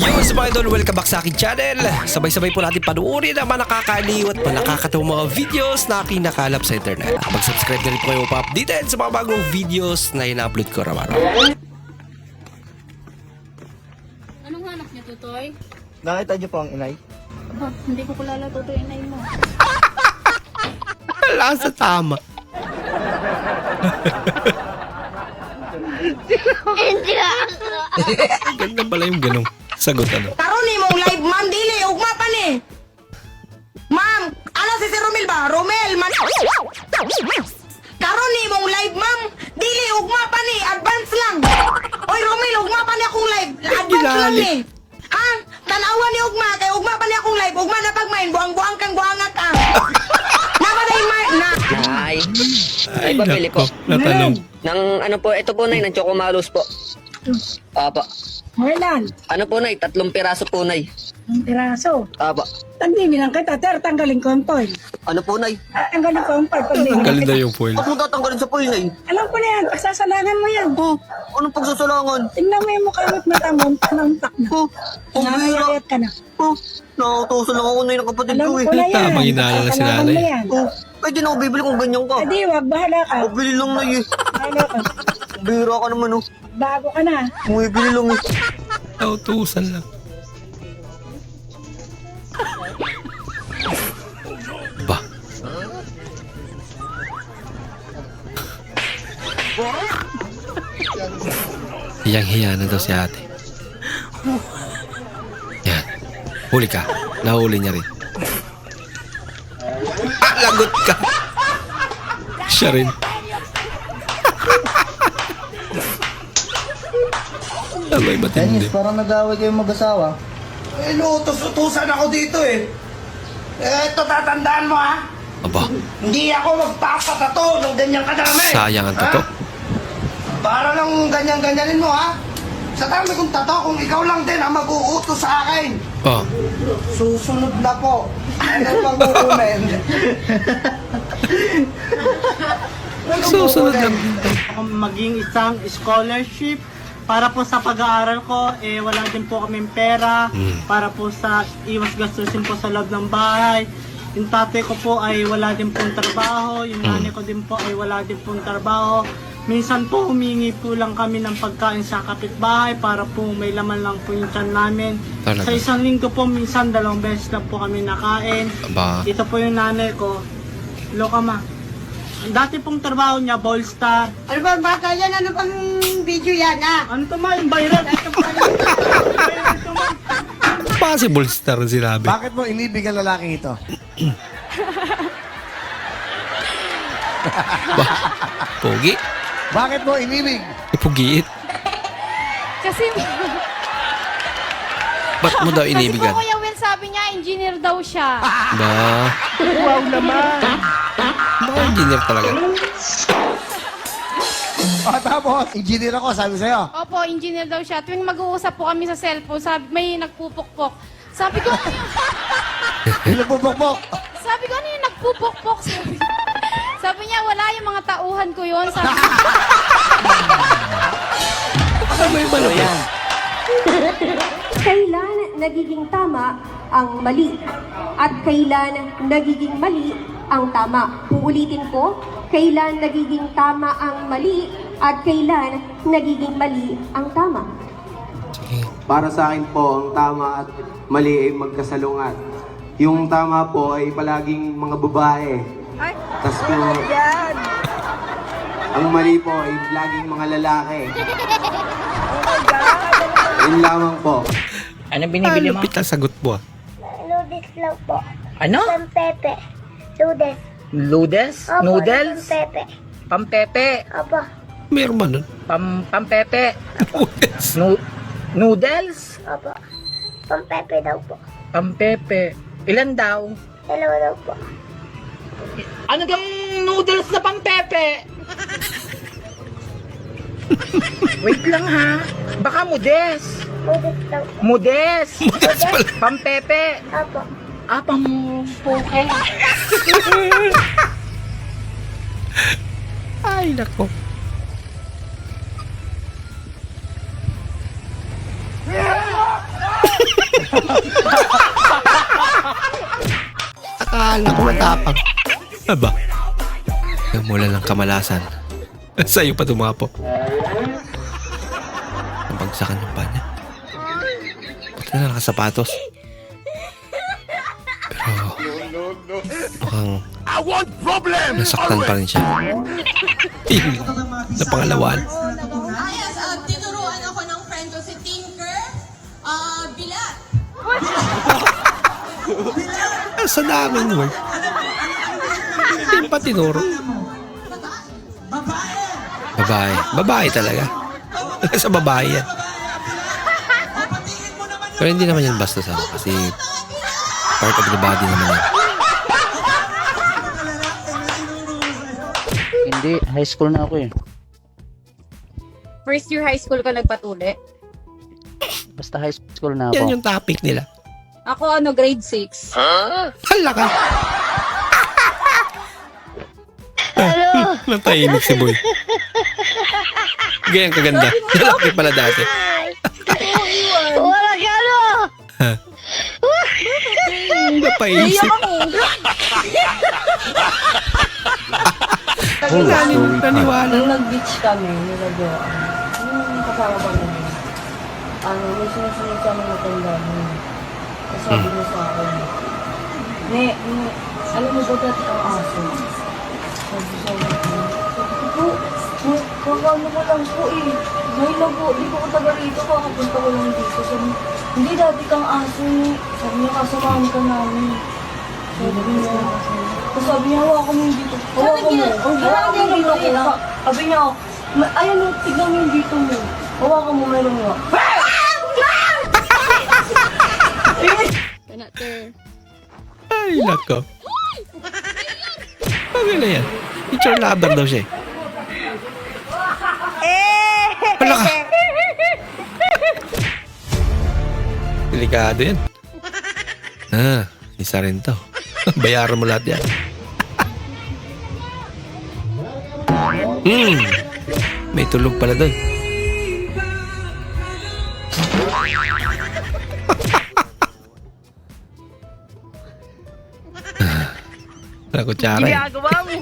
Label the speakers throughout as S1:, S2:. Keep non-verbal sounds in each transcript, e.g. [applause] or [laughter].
S1: Yo, sa mga idol, welcome back sa aking channel. Sabay-sabay po natin panuorin ang mga nakakaliw at mga nakakatawang mga videos na kinakalap sa internet. Mag-subscribe na rin po kayo pa-updated sa mga bagong videos na ina-upload ko araw-araw.
S2: Anong hanap niya, Tutoy?
S3: Nakita niyo po ang inay?
S2: Aba, hindi ko kilala Tutoy inay mo. [laughs]
S1: Wala sa tama. [laughs] Ang Ganda pala yung ganong sagot ano.
S4: Karon ni mong live ma'am dili ugma pa ni. Ma'am, ano si Sir Romel ba? Romel man. Karon ni mong live ma'am dili ugma pa ni advance lang. Oy Romel ugma pa ni akong live. Advance lang ni. Ha? Tanawa ni ugma kay ugma pa ni akong live. Ugma na pagmain buang-buang kang buangak ka. [laughs] Nabaday ma na.
S5: Ay, ay pabili po.
S1: natanong.
S5: Nang ano po, ito po nay, ng chocomalos po. Apo.
S6: Merlan,
S5: Ano po nay, tatlong piraso po nay.
S6: ang piraso.
S5: Apo.
S6: Tagdimi lang kita, ter, tanggalin ko ang foil.
S5: Ano po nay?
S6: Ah, tanggalin ko ang foil. Pagdimi
S1: Galing na yung foil.
S5: Huwag mo tatanggalin sa pool nay.
S6: Alam ko na yan, pagsasalangan mo yan.
S5: Oh, anong pagsasalangan?
S6: Tingnan mo yung mukha mo't mata mo, panamtak na.
S5: Oh, ang bira.
S6: Ka na.
S5: Oh, nakatusan lang ako nay ng kapatid
S6: Alam
S5: ko
S6: ko
S5: eh.
S6: na yan.
S1: Tamang inaalala si
S6: Pagsasalangan
S1: nanay.
S6: mo yan.
S5: Oh, ay di na ako bibili kung ganyan ka.
S6: Adi, wag, bahala ka.
S5: Bibili lang nay eh.
S6: Bahala ka.
S5: Ang Bira ka naman oh.
S6: Bago ka na.
S5: Bumibili lang eh.
S1: Nautusan lang. Ba? Hiyang-hiya na daw si ate. Yan. Huli ka. Nahuli niya rin. Ah, lagot ka. Siya rin. Abay, matindi.
S3: Dennis, parang nag-away kayong mag-asawa.
S7: Eh, lutos-utusan ako dito eh. Eh, ito tatandaan mo ha.
S1: Aba,
S7: Hindi ako magpapatato ng ganyan kadami.
S1: sayang ang tato.
S7: Ha? Para lang ganyan-ganyanin mo ha. Sa dami kong tato, kung ikaw lang din ang mag-uutos sa akin,
S1: Oh,
S7: susunod na po. Ano mag-uunin?
S1: susunod lang.
S8: ako maging isang scholarship para po sa pag-aaral ko eh wala din po kaming pera. Para po sa iwas gastusin po sa loob ng bahay. Yung tatay ko po ay wala din pong trabaho. Yung nanay ko din po ay wala din pong trabaho. Minsan po humingi po lang kami ng pagkain sa kapitbahay para po may laman lang po yung tiyan namin.
S1: Talaga?
S8: sa isang linggo po minsan dalawang beses lang po kami nakain.
S1: Aba,
S8: ito po yung nanay ko. Loka ma. Ang dati pong trabaho niya, ball star.
S4: Ano ba baka yan? Ano bang video yan ha?
S8: Ano to ma? Yung viral. Ito po. Viral to, ma.
S1: possible star ang sinabi.
S7: Bakit mo inibig ang lalaki ito?
S1: Ba, pogi.
S7: Bakit mo inibig?
S1: Ipugiit.
S2: Kasi,
S1: Ba't mo daw
S2: kasi
S1: inibigan?
S2: po Kuya Will sabi niya, engineer daw siya.
S1: Ba,
S8: Wow naman.
S1: Engineer talaga.
S7: O tapos, engineer ako, sabi sa'yo.
S2: Opo, engineer daw siya. Tuwing mag-uusap po kami sa cellphone, sabi, may nagpupukpok. Sabi ko, ano yung,
S7: Pinapupokpok.
S2: sabi ko, ano yung nagpupukpok? Sabi, sabi niya, wala yung mga tauhan ko yun. Sabi
S1: Ano ba yung malapit?
S9: Kailan nagiging tama ang mali at kailan nagiging mali ang tama. Uulitin ko, kailan nagiging tama ang mali at kailan nagiging mali ang tama.
S10: Para sa akin po, ang tama at mali ay magkasalungat. Yung tama po ay palaging mga babae. Tapos kung ang mali po ay laging mga lalaki. [laughs] Yun lamang po.
S5: Ano binibili
S1: Ano
S5: mo?
S1: pita sagot mo?
S11: Noodles lang po.
S5: Ano?
S11: Pampepe. Noodles.
S5: Noodles?
S11: Opo,
S5: Noodles?
S11: Pampepe.
S5: Pampepe?
S11: Opo.
S1: Meron ba nun?
S5: Pam pampepe?
S1: Noodles.
S5: Nu- noodles?
S11: Opo. Pampepe daw po.
S5: Pampepe. Ilan daw?
S11: Dalawa daw po.
S5: Ano kang noodles na pampepe? Wait lang ha. Baka mudes.
S11: Noodles lang po.
S5: Mudes.
S1: Pala.
S5: Pampepe.
S11: Opo.
S5: Ah, pampuke. [laughs]
S1: Ay, nako. Akala ko matapang. Aba, namula ng kamalasan. [laughs] Sa'yo pa tumapo. Nabagsakan ng panya. Buti na lang sapatos. Pero... Mukhang... Nasaktan pa rin siya. na pangalawaan.
S4: Ayos, uh, tinuruan ako ng friend ko si Tinker. Ah, bilat.
S1: Sa daming word. Hindi pa tinuro. Babae. Babae talaga. [laughs] sa babae yan. Pero hindi naman yan basta sa kasi part of the body naman yan.
S3: Hindi, high school na ako eh.
S2: First year high school ka nagpatuli?
S3: Basta high school na
S1: Yan yung topic nila.
S2: Ako ano, grade 6.
S1: Hala ka. Hello. [laughs] Natahimik si Boy. Ganyan kaganda. Lalaki pala dati. Napaisip. Nani- Naniwala.
S6: Nung nag-beach kami, nilagyan. Yung kasama ko namin. Ano, may sinasunod kami matanda nun. Tapos sabi niya sa akin, Ne, ne, alam mo ba dati ang aso? Sabi sa akin, sabi ko po, "Bu- kakano ko lang po eh. Ngayon lang po, di ko ko taga rito, kakapunta ko lang dito. Sabi, hindi dati kang aso eh. Sabi niya, kasamahan ka namin. Sabi niya, tapos sabi niya, hawakan mo yung dito. Hawakan mo. Ang hawakan mo yung dito Sabi niya, "Ma- ayan o, tignan mo yung dito mo. Hawakan mo, meron nga.
S1: Ay, nako. Ano na yan? Teacher lover daw siya eh. Hala ka. Delikado yan. Ah, isa rin to. [laughs] Bayaran mo lahat yan. Hmm. May tulog pala doon. [laughs] Wala kutsara. Ginagawa mo.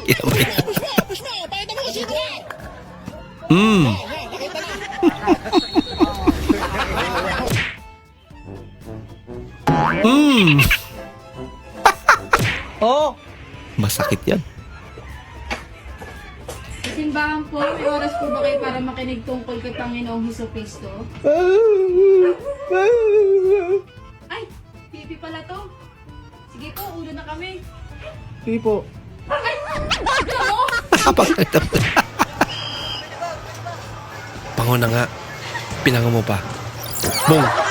S1: Hmm. Hmm. [laughs]
S8: Oh!
S1: Masakit yan.
S2: Simbahan po, may oras po ba kayo para makinig tungkol kay Panginoong Heso Kristo? Ay, pipi pala to. Sige po, ulo na kami.
S8: Sige po.
S2: Ay, [laughs] ano mo? [laughs]
S1: Napakalitam na. Nga. Pinango pa. Bong.